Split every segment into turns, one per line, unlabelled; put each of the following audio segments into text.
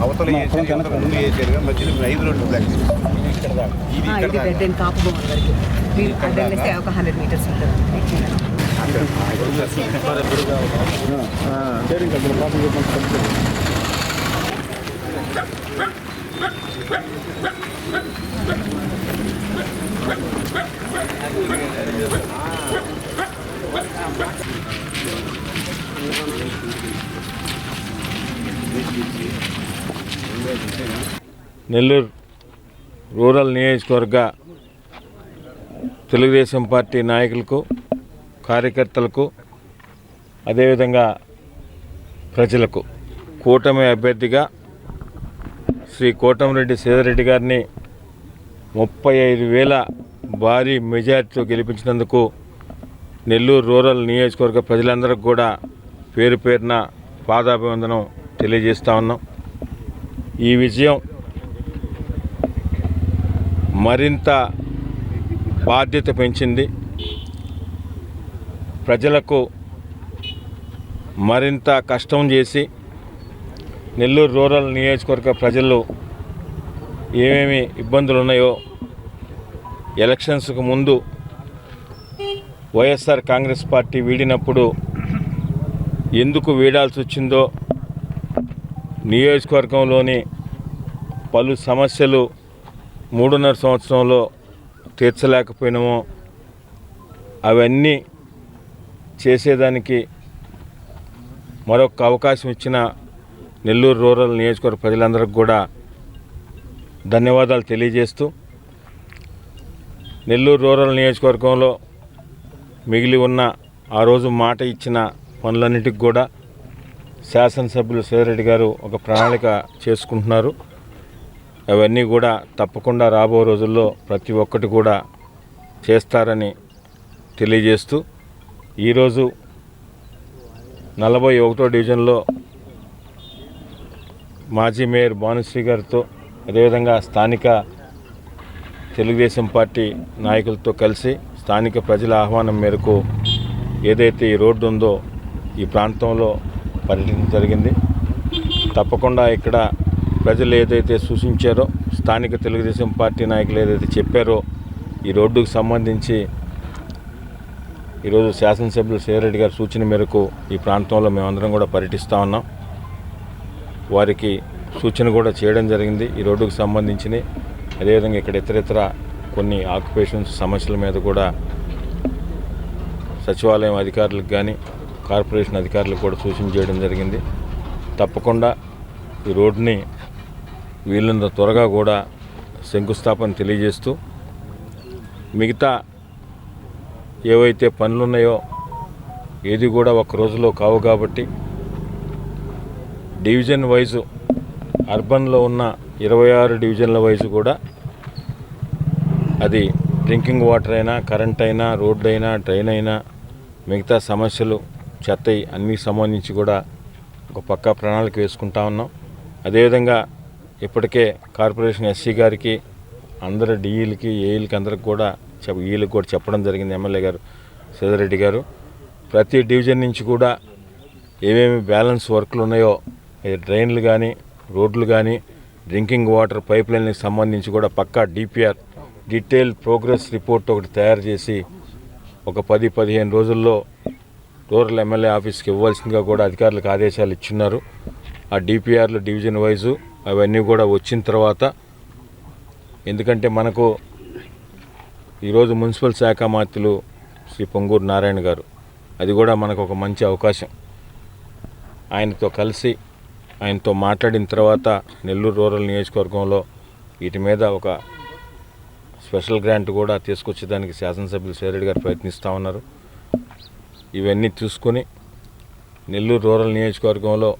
అవతల వేసారు ఇంతకు ముందు వేసారు మధ్యలో ఇప్పుడు ఐదు రోడ్లు బ్లాక్ చేశారు. ఇది
ఆ,
ఇక్కడ
ఇది డెడ్ అండ్ కాపు భవన్ వరకు మీరు అడ్డం వేస్తే ఒక హండ్రెడ్ మీటర్స్ ఉంటుంది
నెల్లూరు రూరల్ నియోజకవర్గ తెలుగుదేశం పార్టీ నాయకులకు కార్యకర్తలకు అదేవిధంగా ప్రజలకు కూటమి అభ్యర్థిగా శ్రీ కోటమిరెడ్డి సీతారెడ్డి గారిని ముప్పై ఐదు వేల భారీ మెజార్టీతో గెలిపించినందుకు నెల్లూరు రూరల్ నియోజకవర్గ ప్రజలందరికీ కూడా పేరు పేరున పాదాభివందనం తెలియజేస్తా ఉన్నాం. ఈ విజయం మరింత బాధ్యత పెంచింది. ప్రజలకు మరింత కష్టం చేసి నెల్లూరు రూరల్ నియోజకవర్గ ప్రజలు ఏమేమి ఇబ్బందులు ఉన్నాయో ఎలక్షన్స్కు ముందు వైఎస్ఆర్ కాంగ్రెస్ పార్టీ వీడినప్పుడు ఎందుకు వీడాల్సి వచ్చిందో నియోజకవర్గంలోని పలు సమస్యలు మూడున్నర సంవత్సరంలో తీర్చలేకపోయినామో అవన్నీ చేసేదానికి మరొక అవకాశం ఇచ్చిన నెల్లూరు రూరల్ నియోజకవర్గ ప్రజలందరికీ కూడా ధన్యవాదాలు తెలియజేస్తూ నెల్లూరు రూరల్ నియోజకవర్గంలో మిగిలి ఉన్న ఆ రోజు మాట ఇచ్చిన పనులన్నిటికి కూడా శాసనసభ్యులు సేరెడ్డి గారు ఒక ప్రణాళిక చేసుకుంటున్నారు. అవన్నీ కూడా తప్పకుండా రాబో రోజుల్లో ప్రతి ఒక్కటి కూడా చేస్తారని తెలియజేస్తూ ఈరోజు నలభై ఒకటో డివిజన్లో మాజీ మేయర్ భానుశ్రీ గారితో అదేవిధంగా స్థానిక తెలుగుదేశం పార్టీ నాయకులతో కలిసి స్థానిక ప్రజల ఆహ్వానం మేరకు ఏదైతే ఈ రోడ్డు ఉందో ఈ ప్రాంతంలో పర్యటించడం జరిగింది. తప్పకుండా ఇక్కడ ప్రజలు ఏదైతే సూచించారో స్థానిక తెలుగుదేశం పార్టీ నాయకులు ఏదైతే చెప్పారో ఈ రోడ్డుకు సంబంధించి ఈరోజు శాసనసభ్యులు సేరెడ్డి గారి సూచన మేరకు ఈ ప్రాంతంలో మేమందరం కూడా పర్యటిస్తూ ఉన్నాం. వారికి సూచన కూడా చేయడం జరిగింది. ఈ రోడ్డుకు సంబంధించి అదేవిధంగా ఇక్కడ ఇతరితర కొన్ని ఆక్యుపేషన్స్ సమస్యల మీద కూడా సచివాలయం అధికారులకు కానీ కార్పొరేషన్ అధికారులకు కూడా సూచన చేయడం జరిగింది. తప్పకుండా ఈ రోడ్డుని వీళ్ళంత త్వరగా కూడా శంకుస్థాపన తెలియజేస్తూ మిగతా ఏవైతే పనులు ఉన్నాయో ఏది కూడా ఒక రోజులో కావు కాబట్టి డివిజన్ వైజు అర్బన్లో ఉన్న ఇరవై ఆరు డివిజన్ల వైజు కూడా అది డ్రింకింగ్ వాటర్ అయినా కరెంట్ అయినా రోడ్డు అయినా ట్రైన్ అయినా మిగతా సమస్యలు చెత్త అన్నీ సంబంధించి కూడా ఒక పక్కా ప్రణాళిక వేసుకుంటా ఉన్నాం. అదేవిధంగా ఇప్పటికే కార్పొరేషన్ ఎస్సీ గారికి అందరు డిఈలకి ఏఈలకి అందరికి కూడా చెప్ ఈలకు కూడా చెప్పడం జరిగింది ఎమ్మెల్యే గారు సీతారెడ్డి గారు. ప్రతి డివిజన్ నుంచి కూడా ఏమేమి బ్యాలెన్స్ వర్క్లు ఉన్నాయో డ్రైన్లు కానీ రోడ్లు కానీ డ్రింకింగ్ వాటర్ పైప్ లైన్కి సంబంధించి కూడా పక్కా డిపిఆర్ డీటెయిల్ ప్రోగ్రెస్ రిపోర్ట్ ఒకటి తయారు చేసి ఒక పది పదిహేను రోజుల్లో రూరల్ ఎమ్మెల్యే ఆఫీస్కి ఇవ్వాల్సిందిగా కూడా అధికారులకు ఆదేశాలు ఇచ్చున్నారు. ఆ డిపిఆర్లు డివిజన్ వైజు అవన్నీ కూడా వచ్చిన తర్వాత ఎందుకంటే మనకు ఈరోజు మున్సిపల్ శాఖ మాత్రులు శ్రీ పొంగూరు నారాయణ గారు అది కూడా మనకు ఒక మంచి అవకాశం. ఆయనతో కలిసి ఆయనతో మాట్లాడిన తర్వాత నెల్లూరు రూరల్ నియోజకవర్గంలో వీటి మీద ఒక స్పెషల్ గ్రాంట్ కూడా తీసుకొచ్చేదానికి శాసనసభ్యులు సేరెడ్డి గారు ప్రయత్నిస్తూ ఉన్నారు. ఇవన్నీ చూసుకొని నెల్లూరు రూరల్ నియోజకవర్గంలో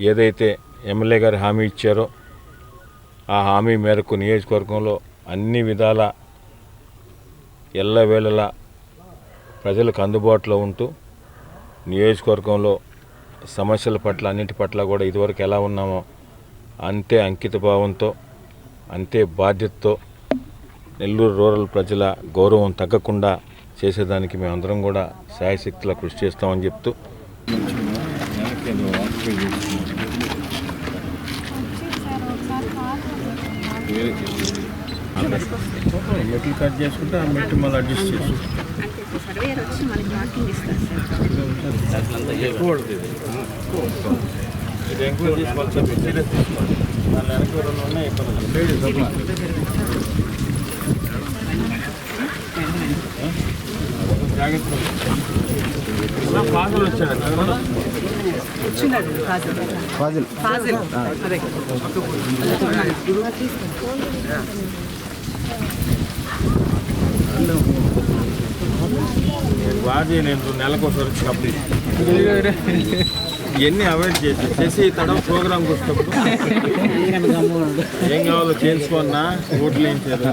ఏదైతే ఎమ్మెల్యే గారు హామీ ఇచ్చారో. ఆ హామీ మేరకు నియోజకవర్గంలో అన్ని విధాల ఎల్లవేళలా ప్రజలకు అందుబాటులో ఉంటూ నియోజకవర్గంలో సమస్యల పట్ల అన్నిటి పట్ల కూడా ఇదివరకు ఎలా ఉన్నామో అంతే అంకిత భావంతో అంతే బాధ్యతతో నెల్లూరు రూరల్ ప్రజల గౌరవం తగ్గకుండా చేసేదానికి మేమందరం కూడా శాయశక్తిలో కృషి చేస్తామని చెప్తూ
వేరే చేసి
మెట్లు కట్ చేసుకుంటే ఆ? మెట్లు మళ్ళీ అడ్జస్ట్ చేసి
సర్వేయర్ వచ్చి మనకి మార్కింగ్ ఇస్తారు
పడుతుంది
ఉన్నాయి జాగ్రత్త పాటలు వచ్చాడు కదా
వచ్చినాడు ఫాజిల్.
ఫాజిల్.
ఫాజిల్ అదే
నేను నెలకు ఒకసారి వచ్చినప్పుడు ఇవన్నీ అవాయిడ్ చేసి చేసి తడం ప్రోగ్రామ్కి వచ్చినప్పుడు ఏం కావాలో చేయించుకున్నా ఓట్లు ఏం చేయరు